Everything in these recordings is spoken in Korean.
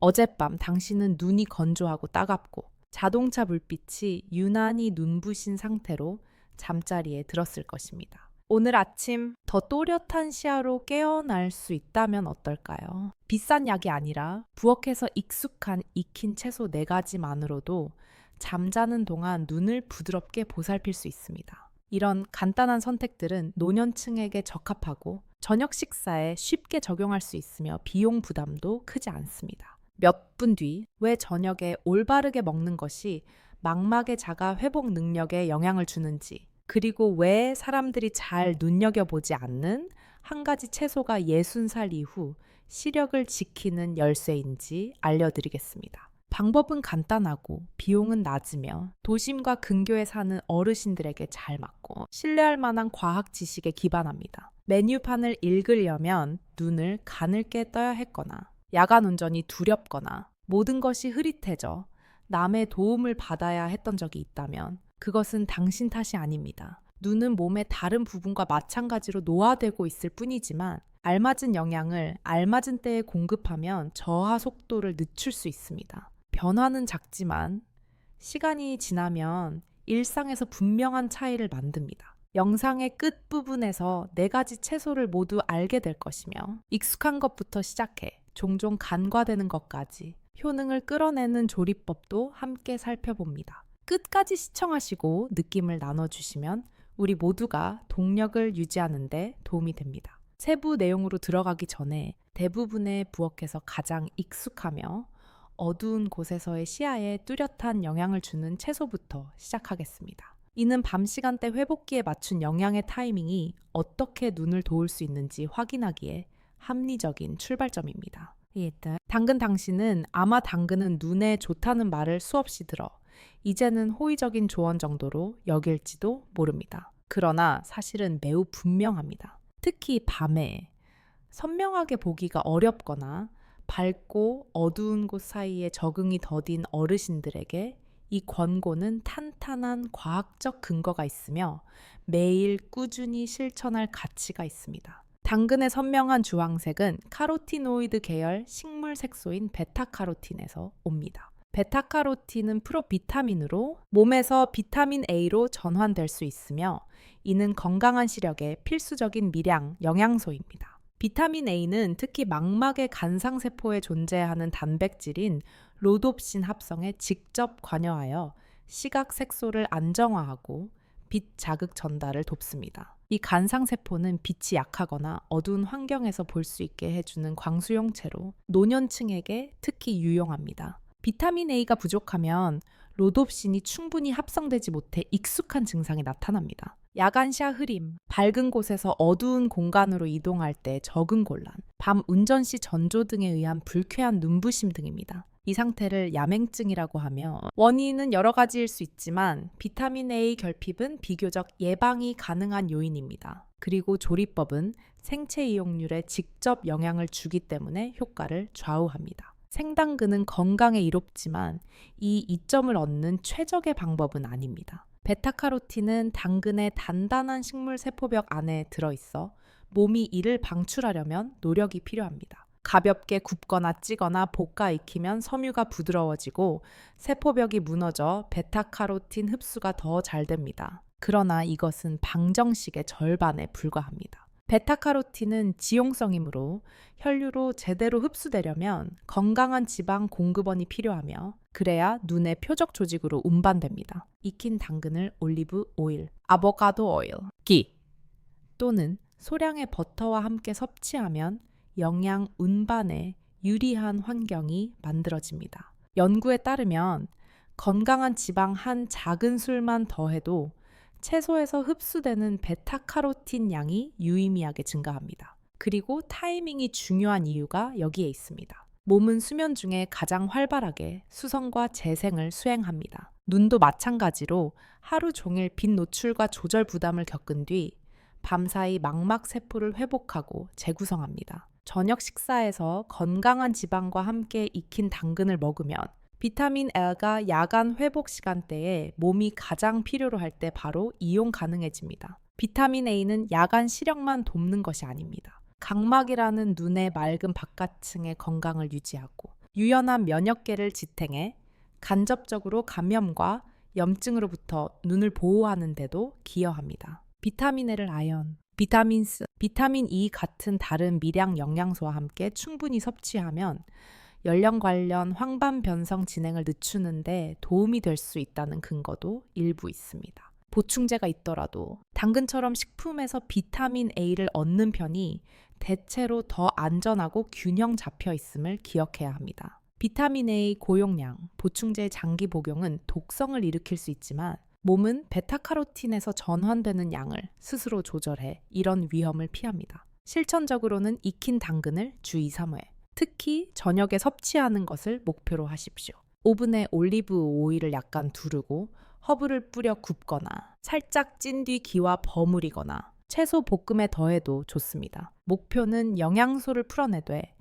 어젯밤 당신은 눈이 건조하고 따갑고 자동차 불빛이 유난히 눈부신 상태로 잠자리에 들었을 것입니다. 오늘 아침 더 또렷한 시야로 깨어날 수 있다면 어떨까요? 비싼 약이 아니라 부엌에서 익숙한 익힌 채소 네 가지만으로도 잠자는 동안 눈을 부드럽게 보살필 수 있습니다. 이런 간단한 선택들은 노년층에게 적합하고 저녁 식사에 쉽게 적용할 수 있으며 비용 부담도 크지 않습니다. 몇 분 뒤 왜 저녁에 올바르게 먹는 것이 망막의 자가 회복 능력에 영향을 주는지 그리고 왜 사람들이 잘 눈여겨보지 않는 한 가지 채소가 60살 이후 시력을 지키는 열쇠인지 알려드리겠습니다. 방법은 간단하고 비용은 낮으며 도심과 근교에 사는 어르신들에게 잘 맞고 신뢰할 만한 과학 지식에 기반합니다. 메뉴판을 읽으려면 눈을 가늘게 떠야 했거나 야간 운전이 두렵거나 모든 것이 흐릿해져 남의 도움을 받아야 했던 적이 있다면 그것은 당신 탓이 아닙니다. 눈은 몸의 다른 부분과 마찬가지로 노화되고 있을 뿐이지만 알맞은 영양을 알맞은 때에 공급하면 저하 속도를 늦출 수 있습니다. 변화는 작지만 시간이 지나면 일상에서 분명한 차이를 만듭니다. 영상의 끝부분에서 네 가지 채소를 모두 알게 될 것이며 익숙한 것부터 시작해 종종 간과되는 것까지 효능을 끌어내는 조리법도 함께 살펴봅니다. 끝까지 시청하시고 느낌을 나눠주시면 우리 모두가 동력을 유지하는데 도움이 됩니다. 세부 내용으로 들어가기 전에 대부분의 부엌에서 가장 익숙하며 어두운 곳에서의 시야에 뚜렷한 영향을 주는 채소부터 시작하겠습니다. 이는 밤 시간대 회복기에 맞춘 영양의 타이밍이 어떻게 눈을 도울 수 있는지 확인하기에 합리적인 출발점입니다. 일단 당근 당신은 아마 당근은 눈에 좋다는 말을 수없이 들어 이제는 호의적인 조언 정도로 여길지도 모릅니다. 그러나 사실은 매우 분명합니다. 특히 밤에 선명하게 보기가 어렵거나 밝고 어두운 곳 사이에 적응이 더딘 어르신들에게 이 권고는 탄탄한 과학적 근거가 있으며 매일 꾸준히 실천할 가치가 있습니다. 당근의 선명한 주황색은 카로티노이드 계열 식물 색소인 베타카로틴에서 옵니다. 베타카로틴은 프로비타민으로 몸에서 비타민 A로 전환될 수 있으며 이는 건강한 시력에 필수적인 미량 영양소입니다. 비타민 A는 특히 망막의 간상세포에 존재하는 단백질인 로놉신 합성에 직접 관여하여 시각 색소를 안정화하고 빛 자극 전달을 돕습니다. 이 간상세포는 빛이 약하거나 어두운 환경에서 볼 수 있게 해주는 광수용체로 노년층에게 특히 유용합니다. 비타민 A가 부족하면 로놉신이 충분히 합성되지 못해 익숙한 증상이 나타납니다. 야간샤 흐림, 밝은 곳에서 어두운 공간으로 이동할 때 적응 곤란, 밤 운전 시 전조 등에 의한 불쾌한 눈부심 등입니다. 이 상태를 야맹증이라고 하며 원인은 여러 가지일 수 있지만 비타민 A 결핍은 비교적 예방이 가능한 요인입니다. 그리고 조리법은 생체 이용률에 직접 영향을 주기 때문에 효과를 좌우합니다. 생당근은 건강에 이롭지만 이 이점을 얻는 최적의 방법은 아닙니다. 베타카로틴은 당근의 단단한 식물 세포벽 안에 들어있어 몸이 이를 방출하려면 노력이 필요합니다. 가볍게 굽거나 찌거나 볶아 익히면 섬유가 부드러워지고 세포벽이 무너져 베타카로틴 흡수가 더 잘 됩니다. 그러나 이것은 방정식의 절반에 불과합니다. 베타카로틴은 지용성이므로 혈류로 제대로 흡수되려면 건강한 지방 공급원이 필요하며 그래야 눈의 표적 조직으로 운반됩니다. 익힌 당근을 올리브 오일, 아보카도 오일, 기 또는 소량의 버터와 함께 섭취하면 영양 운반에 유리한 환경이 만들어집니다. 연구에 따르면 건강한 지방 한 작은 술만 더해도 채소에서 흡수되는 베타카로틴 양이 유의미하게 증가합니다. 그리고 타이밍이 중요한 이유가 여기에 있습니다. 몸은 수면 중에 가장 활발하게 수성과 재생을 수행합니다. 눈도 마찬가지로 하루 종일 빛 노출과 조절 부담을 겪은 뒤 밤사이 망막 세포를 회복하고 재구성합니다. 저녁 식사에서 건강한 지방과 함께 익힌 당근을 먹으면 비타민 L가 야간 회복 시간대에 몸이 가장 필요로 할 때 바로 이용 가능해집니다. 비타민 A는 야간 시력만 돕는 것이 아닙니다. 각막이라는 눈의 맑은 바깥층의 건강을 유지하고 유연한 면역계를 지탱해 간접적으로 감염과 염증으로부터 눈을 보호하는 데도 기여합니다. 비타민 A를 아연, 비타민 S, 비타민 E 같은 다른 미량 영양소와 함께 충분히 섭취하면 연령 관련 황반 변성 진행을 늦추는데 도움이 될 수 있다는 근거도 일부 있습니다. 보충제가 있더라도 당근처럼 식품에서 비타민 A를 얻는 편이 대체로 더 안전하고 균형 잡혀 있음을 기억해야 합니다. 비타민 A 고용량, 보충제의 장기 복용은 독성을 일으킬 수 있지만 몸은 베타카로틴에서 전환되는 양을 스스로 조절해 이런 위험을 피합니다. 실천적으로는 익힌 당근을 주 2, 3회, 특히 저녁에 섭취하는 것을 목표로 하십시오. 오븐에 올리브 오일을 약간 두르고 허브를 뿌려 굽거나 살짝 찐 뒤 기와 버무리거나 채소 볶음에 더해도 좋습니다. 목표는 영양소를 풀어내되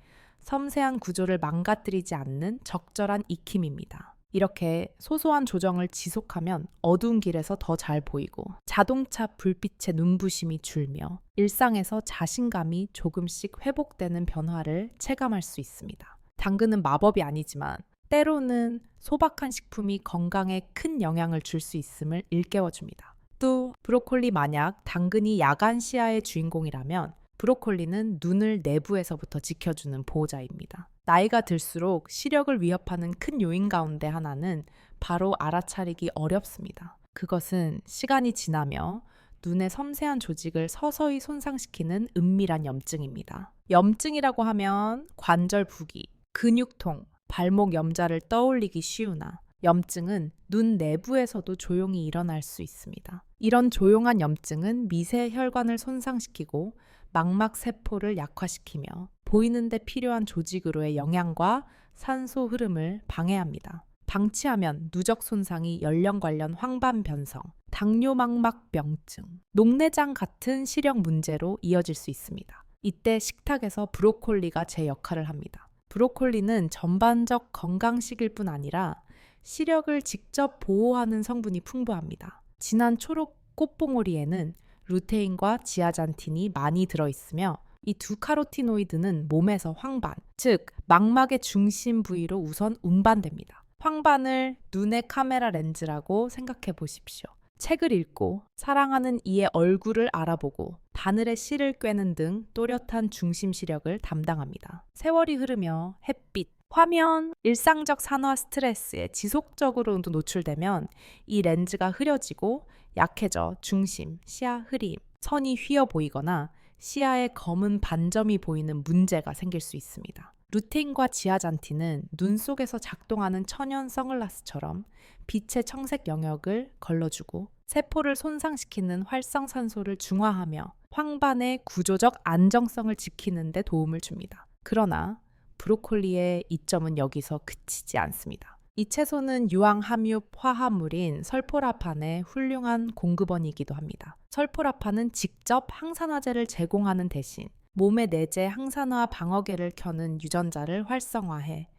섬세한 구조를 망가뜨리지 않는 적절한 익힘입니다. 이렇게 소소한 조정을 지속하면 어두운 길에서 더 잘 보이고 자동차 불빛의 눈부심이 줄며 일상에서 자신감이 조금씩 회복되는 변화를 체감할 수 있습니다. 당근은 마법이 아니지만 때로는 소박한 식품이 건강에 큰 영향을 줄 수 있음을 일깨워 줍니다. 또 브로콜리 만약 당근이 야간 시야의 주인공이라면 브로콜리는 눈을 내부에서부터 지켜주는 보호자입니다. 나이가 들수록 시력을 위협하는 큰 요인 가운데 하나는 바로 알아차리기 어렵습니다. 그것은 시간이 지나며 눈의 섬세한 조직을 서서히 손상시키는 은밀한 염증입니다. 염증이라고 하면 관절 부기, 근육통, 발목 염자를 떠올리기 쉬우나 염증은 눈 내부에서도 조용히 일어날 수 있습니다. 이런 조용한 염증은 미세 혈관을 손상시키고 망막 세포를 약화시키며 보이는데 필요한 조직으로의 영양과 산소 흐름을 방해합니다. 방치하면 누적 손상이 연령 관련 황반 변성, 당뇨망막병증, 녹내장 같은 시력 문제로 이어질 수 있습니다. 이때 식탁에서 브로콜리가 제 역할을 합니다. 브로콜리는 전반적 건강식일 뿐 아니라 시력을 직접 보호하는 성분이 풍부합니다. 진한 초록 꽃봉오리에는 루테인과 지아잔틴이 많이 들어있으며 이 두 카로티노이드는 몸에서 황반, 즉 망막의 중심 부위로 우선 운반됩니다. 황반을 눈의 카메라 렌즈라고 생각해 보십시오. 책을 읽고 사랑하는 이의 얼굴을 알아보고 바늘에 실을 꿰는 등 또렷한 중심 시력을 담당합니다. 세월이 흐르며 햇빛, 화면, 일상적 산화 스트레스에 지속적으로 노출되면 이 렌즈가 흐려지고 약해져 중심, 시야 흐림, 선이 휘어 보이거나 시야에 검은 반점이 보이는 문제가 생길 수 있습니다. 루테인과 지아잔틴은 눈 속에서 작동하는 천연 선글라스처럼 빛의 청색 영역을 걸러주고 세포를 손상시키는 활성산소를 중화하며 황반의 구조적 안정성을 지키는 데 도움을 줍니다. 그러나 브로콜리의 이점은 여기서 그치지 않습니다. 이 채소는 유황 함유 화합물인 설포라판의 훌륭한 공급원이기도 합니다. 설포라판은 직접 항산화제를 제공하는 대신 몸의 내재 항산화 방어계를 켜는 유전자를 활성화해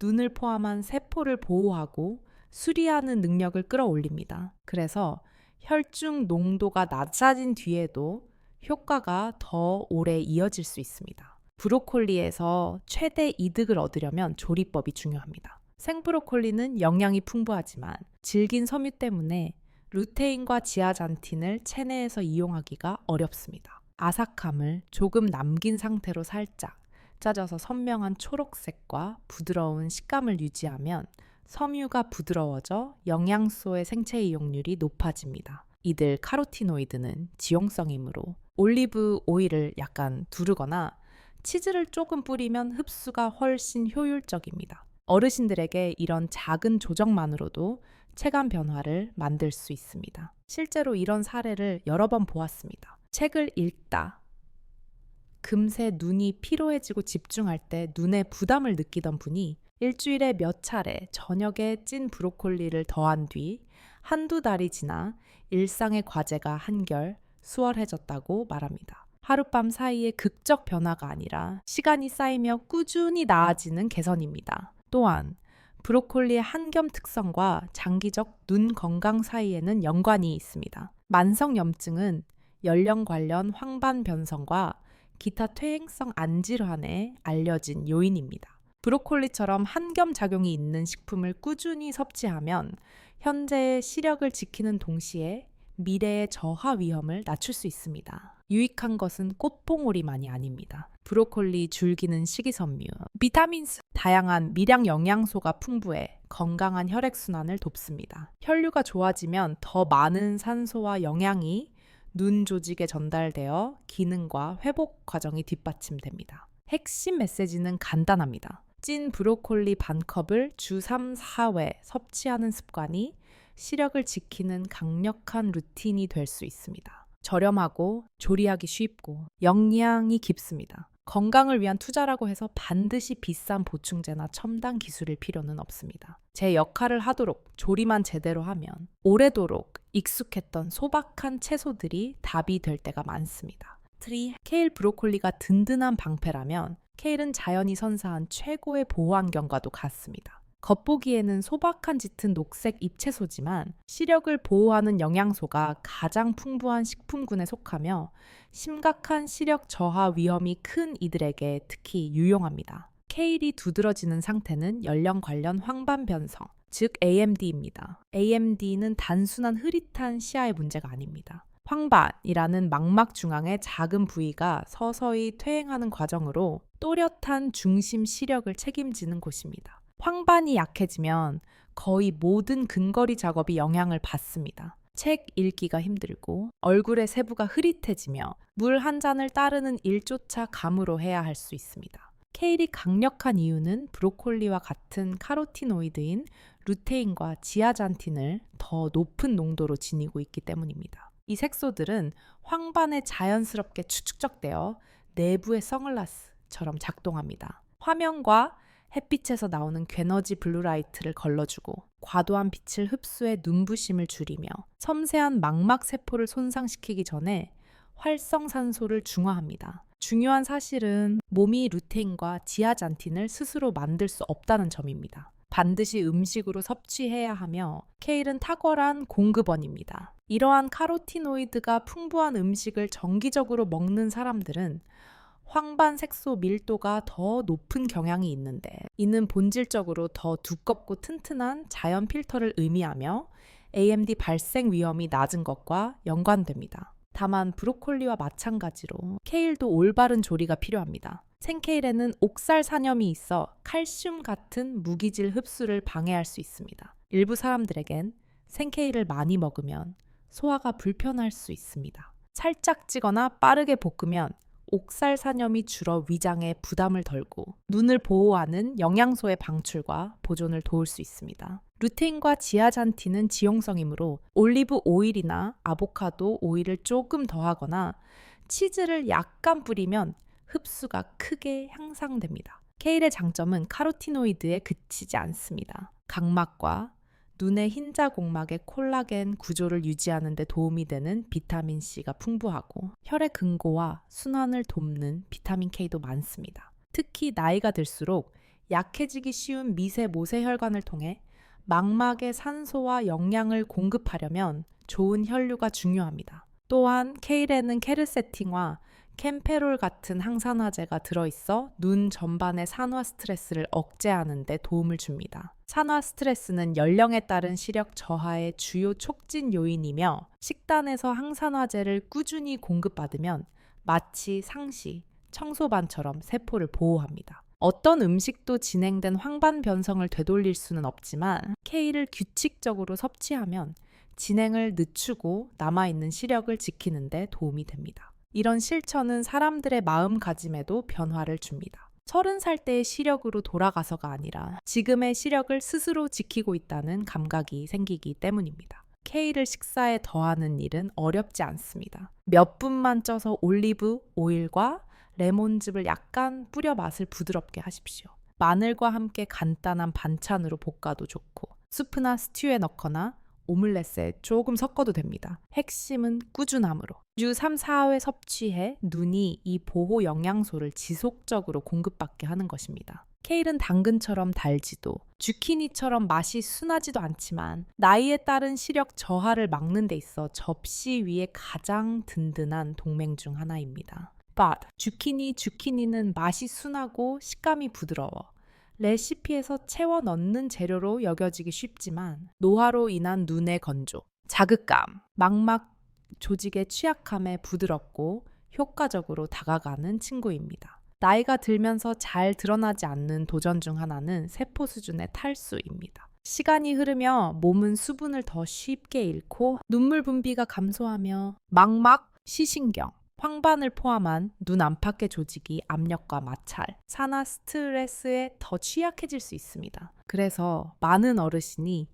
눈을 포함한 세포를 보호하고 수리하는 능력을 끌어올립니다. 그래서 혈중 농도가 낮아진 뒤에도 효과가 더 오래 이어질 수 있습니다. 브로콜리에서 최대 이득을 얻으려면 조리법이 중요합니다. 생브로콜리는 영양이 풍부하지만 질긴 섬유 때문에 루테인과 지아잔틴을 체내에서 이용하기가 어렵습니다. 아삭함을 조금 남긴 상태로 살짝 짜져서 선명한 초록색과 부드러운 식감을 유지하면 섬유가 부드러워져 영양소의 생체 이용률이 높아집니다. 이들 카로티노이드는 지용성이므로 올리브 오일을 약간 두르거나 치즈를 조금 뿌리면 흡수가 훨씬 효율적입니다. 어르신들에게 이런 작은 조정만으로도 체감 변화를 만들 수 있습니다. 실제로 이런 사례를 여러 번 보았습니다. 책을 읽다. 금세 눈이 피로해지고 집중할 때 눈에 부담을 느끼던 분이 일주일에 몇 차례 저녁에 찐 브로콜리를 더한 뒤 한두 달이 지나 일상의 과제가 한결 수월해졌다고 말합니다. 하룻밤 사이에 극적 변화가 아니라 시간이 쌓이며 꾸준히 나아지는 개선입니다. 또한 브로콜리의 한겸 특성과 장기적 눈 건강 사이에는 연관이 있습니다. 만성 염증은 연령 관련 황반 변성과 기타 퇴행성 안 질환에 알려진 요인입니다. 브로콜리처럼 한겸 작용이 있는 식품을 꾸준히 섭취하면 현재의 시력을 지키는 동시에 미래의 저하 위험을 낮출 수 있습니다. 유익한 것은 꽃봉오리만이 아닙니다. 브로콜리 줄기는 식이섬유, 비타민스, 다양한 미량 영양소가 풍부해 건강한 혈액순환을 돕습니다. 혈류가 좋아지면 더 많은 산소와 영양이 눈 조직에 전달되어 기능과 회복 과정이 뒷받침됩니다. 핵심 메시지는 간단합니다. 찐 브로콜리 반 컵을 주 3, 4회 섭취하는 습관이 시력을 지키는 강력한 루틴이 될 수 있습니다. 저렴하고 조리하기 쉽고 영양이 깊습니다. 건강을 위한 투자라고 해서 반드시 비싼 보충제나 첨단 기술일 필요는 없습니다. 제 역할을 하도록 조리만 제대로 하면 오래도록 익숙했던 소박한 채소들이 답이 될 때가 많습니다. 트리 케일 브로콜리가 든든한 방패라면 케일은 자연이 선사한 최고의 보호 환경과도 같습니다. 겉보기에는 소박한 짙은 녹색 잎채소지만 시력을 보호하는 영양소가 가장 풍부한 식품군에 속하며 심각한 시력 저하 위험이 큰 이들에게 특히 유용합니다. 케일이 두드러지는 상태는 연령 관련 황반 변성, 즉 AMD입니다. AMD는 단순한 흐릿한 시야의 문제가 아닙니다. 황반이라는 망막 중앙의 작은 부위가 서서히 퇴행하는 과정으로 또렷한 중심 시력을 책임지는 곳입니다. 황반이 약해지면 거의 모든 근거리 작업이 영향을 받습니다. 책 읽기가 힘들고 얼굴의 세부가 흐릿해지며 물 한 잔을 따르는 일조차 감으로 해야 할 수 있습니다. 케일이 강력한 이유는 브로콜리와 같은 카로티노이드인 루테인과 지아잔틴을 더 높은 농도로 지니고 있기 때문입니다. 이 색소들은 황반에 자연스럽게 추축적되어 내부의 선글라스처럼 작동합니다. 화면과 햇빛에서 나오는 괴너지 블루라이트를 걸러주고 과도한 빛을 흡수해 눈부심을 줄이며 섬세한 망막 세포를 손상시키기 전에 활성산소를 중화합니다. 중요한 사실은 몸이 루테인과 지아잔틴을 스스로 만들 수 없다는 점입니다. 반드시 음식으로 섭취해야 하며 케일은 탁월한 공급원입니다. 이러한 카로티노이드가 풍부한 음식을 정기적으로 먹는 사람들은 황반 색소 밀도가 더 높은 경향이 있는데 이는 본질적으로 더 두껍고 튼튼한 자연 필터를 의미하며 AMD 발생 위험이 낮은 것과 연관됩니다. 다만 브로콜리와 마찬가지로 케일도 올바른 조리가 필요합니다. 생케일에는 옥살 산염이 있어 칼슘 같은 무기질 흡수를 방해할 수 있습니다. 일부 사람들에겐 생케일을 많이 먹으면 소화가 불편할 수 있습니다. 살짝 찌거나 빠르게 볶으면 옥살 산염이 줄어 위장에 부담을 덜고 눈을 보호하는 영양소의 방출과 보존을 도울 수 있습니다. 루테인과 지아잔틴은 지용성이므로 올리브 오일이나 아보카도 오일을 조금 더하거나 치즈를 약간 뿌리면 흡수가 크게 향상됩니다. 케일의 장점은 카로티노이드에 그치지 않습니다. 각막과 눈의 흰자 공막의 콜라겐 구조를 유지하는 데 도움이 되는 비타민 C가 풍부하고 혈의 근고와 순환을 돕는 비타민 K도 많습니다. 특히 나이가 들수록 약해지기 쉬운 미세 모세 혈관을 통해 망막에 산소와 영양을 공급하려면 좋은 혈류가 중요합니다. 또한 케일에는 케르세틴과 캠페롤 같은 항산화제가 들어있어 눈 전반의 산화 스트레스를 억제하는 데 도움을 줍니다. 산화 스트레스는 연령에 따른 시력 저하의 주요 촉진 요인이며 식단에서 항산화제를 꾸준히 공급받으면 마치 상시, 청소반처럼 세포를 보호합니다. 어떤 음식도 진행된 황반 변성을 되돌릴 수는 없지만 K를 규칙적으로 섭취하면 진행을 늦추고 남아있는 시력을 지키는데 도움이 됩니다. 이런 실천은 사람들의 마음가짐에도 변화를 줍니다. 서른 살 때의 시력으로 돌아가서가 아니라 지금의 시력을 스스로 지키고 있다는 감각이 생기기 때문입니다. K를 식사에 더하는 일은 어렵지 않습니다. 몇 분만 쪄서 올리브 오일과 레몬즙을 약간 뿌려 맛을 부드럽게 하십시오. 마늘과 함께 간단한 반찬으로 볶아도 좋고 수프나 스튜에 넣거나 오믈렛에 조금 섞어도 됩니다. 핵심은 꾸준함으로. 주 3, 4회 섭취해 눈이 이 보호 영양소를 지속적으로 공급받게 하는 것입니다. 케일은 당근처럼 달지도 주키니처럼 맛이 순하지도 않지만 나이에 따른 시력 저하를 막는 데 있어 접시 위에 가장 든든한 동맹 중 하나입니다. But 주키니 주키니는 맛이 순하고 식감이 부드러워 레시피에서 채워 넣는 재료로 여겨지기 쉽지만 노화로 인한 눈의 건조, 자극감, 망막 조직의 취약함에 부드럽고 효과적으로 다가가는 친구입니다. 나이가 들면서 잘 드러나지 않는 도전 중 하나는 세포 수준의 탈수입니다. 시간이 흐르며 몸은 수분을 더 쉽게 잃고 눈물 분비가 감소하며 망막, 시신경, 황반을 포함한 눈 안팎의 조직이 압력과 마찰, 산화 스트레스에 더 취약해질 수 있습니다. 그래서 많은 어르신이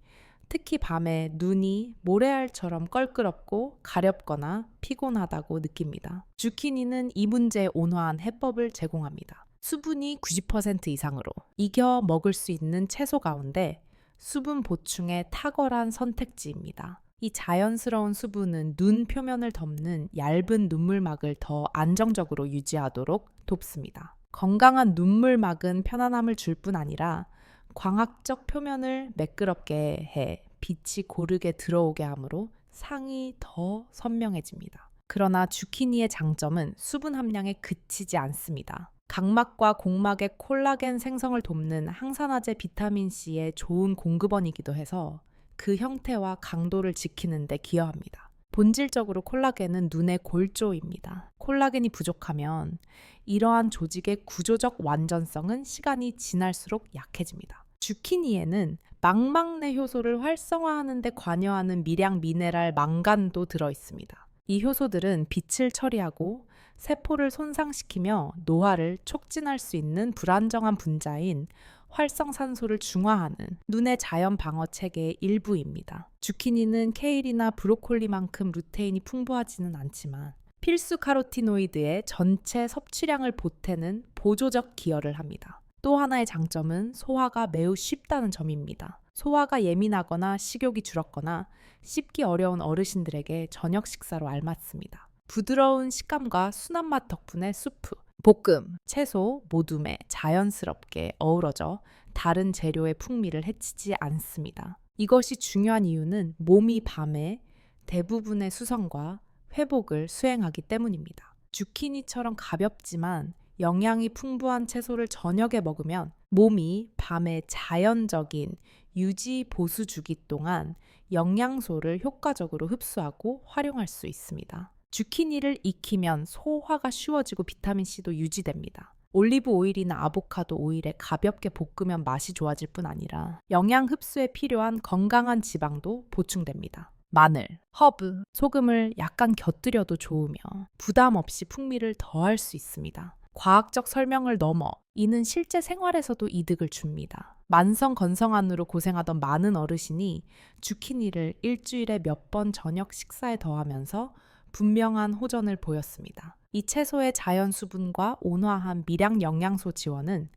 특히 밤에 눈이 모래알처럼 껄끄럽고 가렵거나 피곤하다고 느낍니다. 주키니는 이 문제에 온화한 해법을 제공합니다. 수분이 90% 이상으로 이겨 먹을 수 있는 채소 가운데 수분 보충에 탁월한 선택지입니다. 이 자연스러운 수분은 눈 표면을 덮는 얇은 눈물막을 더 안정적으로 유지하도록 돕습니다. 건강한 눈물막은 편안함을 줄 뿐 아니라 광학적 표면을 매끄럽게 해 빛이 고르게 들어오게 하므로 상이 더 선명해집니다. 그러나 주키니의 장점은 수분 함량에 그치지 않습니다. 각막과 공막의 콜라겐 생성을 돕는 항산화제 비타민 C의 좋은 공급원이기도 해서 그 형태와 강도를 지키는 데 기여합니다. 본질적으로 콜라겐은 눈의 골조입니다. 콜라겐이 부족하면 이러한 조직의 구조적 완전성은 시간이 지날수록 약해집니다. 주키니에는 망막내 효소를 활성화하는 데 관여하는 미량 미네랄 망간도 들어 있습니다. 이 효소들은 빛을 처리하고 세포를 손상시키며 노화를 촉진할 수 있는 불안정한 분자인 활성산소를 중화하는 눈의 자연 방어 체계의 일부입니다. 주키니는 케일이나 브로콜리만큼 루테인이 풍부하지는 않지만 필수 카로티노이드의 전체 섭취량을 보태는 보조적 기여를 합니다. 또 하나의 장점은 소화가 매우 쉽다는 점입니다. 소화가 예민하거나 식욕이 줄었거나 씹기 어려운 어르신들에게 저녁 식사로 알맞습니다. 부드러운 식감과 순한 맛 덕분에 수프, 볶음, 채소, 모둠에 자연스럽게 어우러져 다른 재료의 풍미를 해치지 않습니다. 이것이 중요한 이유는 몸이 밤에 대부분의 수성과 회복을 수행하기 때문입니다. 주키니처럼 가볍지만 영양이 풍부한 채소를 저녁에 먹으면 몸이 밤에 자연적인 유지 보수 주기 동안 영양소를 효과적으로 흡수하고 활용할 수 있습니다. 주키니를 익히면 소화가 쉬워지고 비타민C도 유지됩니다. 올리브 오일이나 아보카도 오일에 가볍게 볶으면 맛이 좋아질 뿐 아니라 영양 흡수에 필요한 건강한 지방도 보충됩니다. 마늘, 허브, 소금을 약간 곁들여도 좋으며 부담 없이 풍미를 더할 수 있습니다. 과학적 설명을 넘어 이는 실제 생활에서도 이득을 줍니다. 만성 건성암으로 고생하던 많은 어르신이 주키니를 일주일에 몇 번 저녁 식사에 더하면서 분명한 호전을 보였습니다. 이 채소의 자연 수분과 온화한 미량 영양소 지원은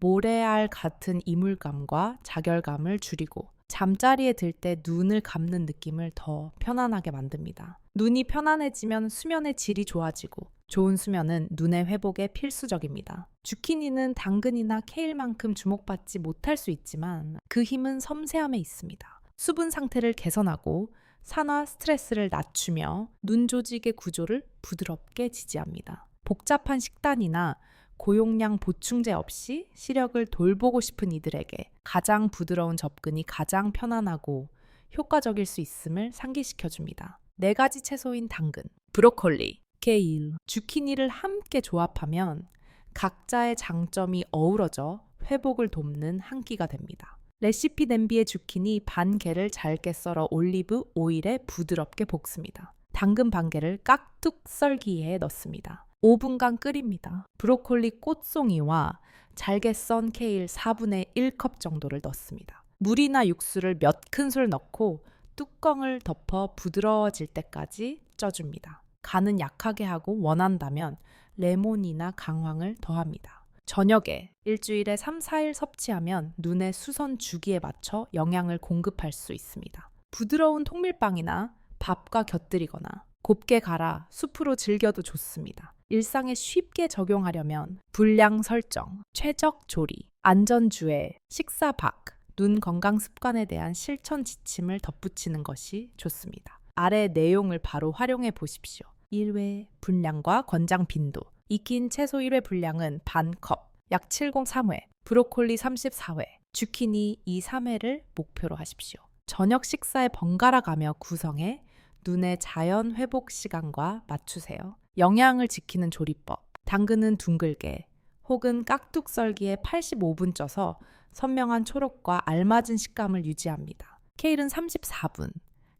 모래알 같은 이물감과 자결감을 줄이고 잠자리에 들 때 눈을 감는 느낌을 더 편안하게 만듭니다. 눈이 편안해지면 수면의 질이 좋아지고 좋은 수면은 눈의 회복에 필수적입니다. 주키니는 당근이나 케일만큼 주목받지 못할 수 있지만 그 힘은 섬세함에 있습니다. 수분 상태를 개선하고 산화 스트레스를 낮추며 눈 조직의 구조를 부드럽게 지지합니다. 복잡한 식단이나 고용량 보충제 없이 시력을 돌보고 싶은 이들에게 가장 부드러운 접근이 가장 편안하고 효과적일 수 있음을 상기시켜 줍니다. 네 가지 채소인 당근, 브로콜리, 케일, 주키니를 함께 조합하면 각자의 장점이 어우러져 회복을 돕는 한 끼가 됩니다. 레시피 냄비에 주키니 반 개를 잘게 썰어 올리브 오일에 부드럽게 볶습니다. 당근 반 개를 깍둑 썰기에 넣습니다. 5분간 끓입니다. 브로콜리 꽃송이와 잘게 썬 케일 4분의 1컵 정도를 넣습니다. 물이나 육수를 몇 큰술 넣고 뚜껑을 덮어 부드러워질 때까지 쪄줍니다. 간은 약하게 하고 원한다면 레몬이나 강황을 더합니다. 저녁에 일주일에 3, 4일 섭취하면 눈의 수선 주기에 맞춰 영양을 공급할 수 있습니다. 부드러운 통밀빵이나 밥과 곁들이거나 곱게 갈아 수프로 즐겨도 좋습니다. 일상에 쉽게 적용하려면 분량 설정, 최적 조리, 안전주의, 식사 박, 눈 건강 습관에 대한 실천 지침을 덧붙이는 것이 좋습니다. 아래 내용을 바로 활용해 보십시오. 1회 분량과 권장 빈도, 익힌 채소 1회 분량은 반 컵, 약 703회. 브로콜리 34회, 주키니 2, 3회를 목표로 하십시오. 저녁 식사에 번갈아 가며 구성해 눈의 자연 회복 시간과 맞추세요. 영양을 지키는 조리법. 당근은 둥글게 혹은 깍둑 썰기에 85분 쪄서 선명한 초록과 알맞은 식감을 유지합니다. 케일은 34분.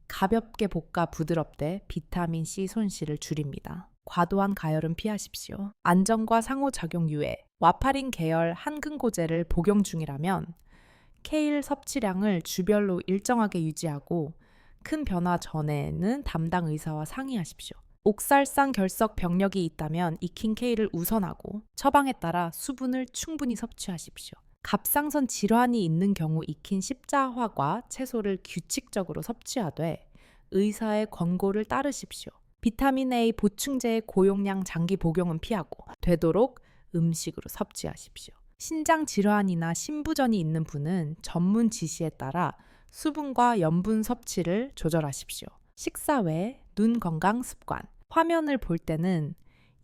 가볍게 볶아 부드럽되 비타민 C 손실을 줄입니다. 과도한 가열은 피하십시오. 안전과 상호작용 유예. 와파린 계열 한근고제를 복용 중이라면 케일 섭취량을 주별로 일정하게 유지하고 큰 변화 전에는 담당 의사와 상의하십시오. 옥살상 결석 병력이 있다면 익힌 케일을 우선하고 처방에 따라 수분을 충분히 섭취하십시오. 갑상선 질환이 있는 경우 익힌 십자화과 채소를 규칙적으로 섭취하되 의사의 권고를 따르십시오. 비타민 A 보충제의 고용량 장기 복용은 피하고 되도록 음식으로 섭취하십시오. 신장 질환이나 신부전이 있는 분은 전문 지시에 따라 수분과 염분 섭취를 조절하십시오. 식사 외 눈 건강 습관. 화면을 볼 때는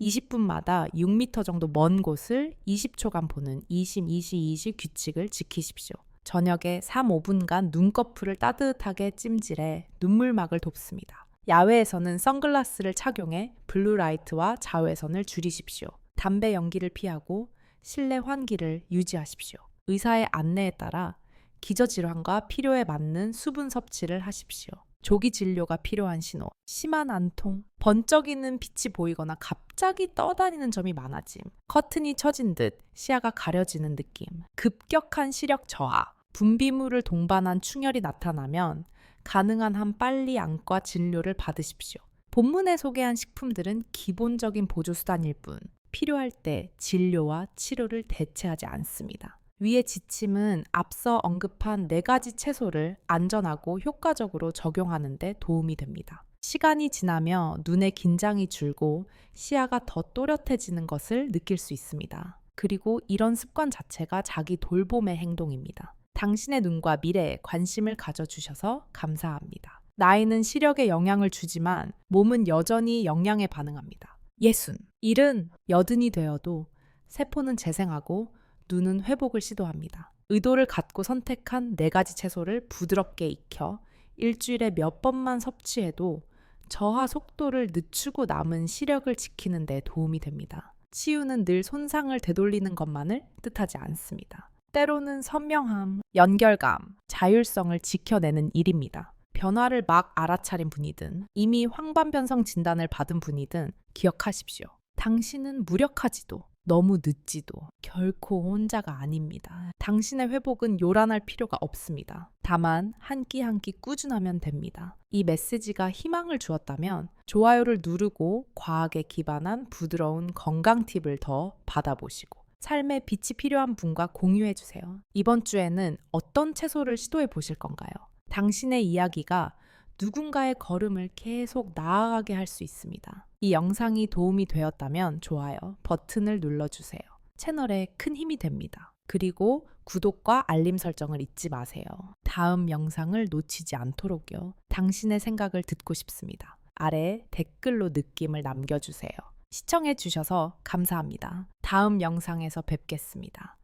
20분마다 6m 정도 먼 곳을 20초간 보는 20, 20, 20 규칙을 지키십시오. 저녁에 3, 5분간 눈꺼풀을 따뜻하게 찜질해 눈물막을 돕습니다. 야외에서는 선글라스를 착용해 블루라이트와 자외선을 줄이십시오. 담배 연기를 피하고 실내 환기를 유지하십시오. 의사의 안내에 따라 기저질환과 필요에 맞는 수분 섭취를 하십시오. 조기 진료가 필요한 신호, 심한 안통, 번쩍이는 빛이 보이거나 갑자기 떠다니는 점이 많아짐, 커튼이 처진 듯 시야가 가려지는 느낌, 급격한 시력 저하, 분비물을 동반한 충혈이 나타나면 가능한 한 빨리 안과 진료를 받으십시오. 본문에 소개한 식품들은 기본적인 보조수단일 뿐 필요할 때 진료와 치료를 대체하지 않습니다. 위의 지침은 앞서 언급한 네 가지 채소를 안전하고 효과적으로 적용하는 데 도움이 됩니다. 시간이 지나며 눈의 긴장이 줄고 시야가 더 또렷해지는 것을 느낄 수 있습니다. 그리고 이런 습관 자체가 자기 돌봄의 행동입니다. 당신의 눈과 미래에 관심을 가져주셔서 감사합니다. 나이는 시력에 영향을 주지만 몸은 여전히 영양에 반응합니다. 예순. 일은 여든이 되어도 세포는 재생하고 눈은 회복을 시도합니다. 의도를 갖고 선택한 네 가지 채소를 부드럽게 익혀 일주일에 몇 번만 섭취해도 저하 속도를 늦추고 남은 시력을 지키는 데 도움이 됩니다. 치유는 늘 손상을 되돌리는 것만을 뜻하지 않습니다. 때로는 선명함, 연결감, 자율성을 지켜내는 일입니다. 변화를 막 알아차린 분이든 이미 황반변성 진단을 받은 분이든 기억하십시오. 당신은 무력하지도 너무 늦지도 결코 혼자가 아닙니다. 당신의 회복은 요란할 필요가 없습니다. 다만 한 끼 한 끼 꾸준하면 됩니다. 이 메시지가 희망을 주었다면 좋아요를 누르고 과학에 기반한 부드러운 건강 팁을 더 받아보시고 삶에 빛이 필요한 분과 공유해 주세요. 이번 주에는 어떤 채소를 시도해 보실 건가요? 당신의 이야기가 누군가의 걸음을 계속 나아가게 할 수 있습니다. 이 영상이 도움이 되었다면 좋아요 버튼을 눌러주세요. 채널에 큰 힘이 됩니다. 그리고 구독과 알림 설정을 잊지 마세요. 다음 영상을 놓치지 않도록요. 당신의 생각을 듣고 싶습니다. 아래 댓글로 느낌을 남겨주세요. 시청해주셔서 감사합니다. 다음 영상에서 뵙겠습니다.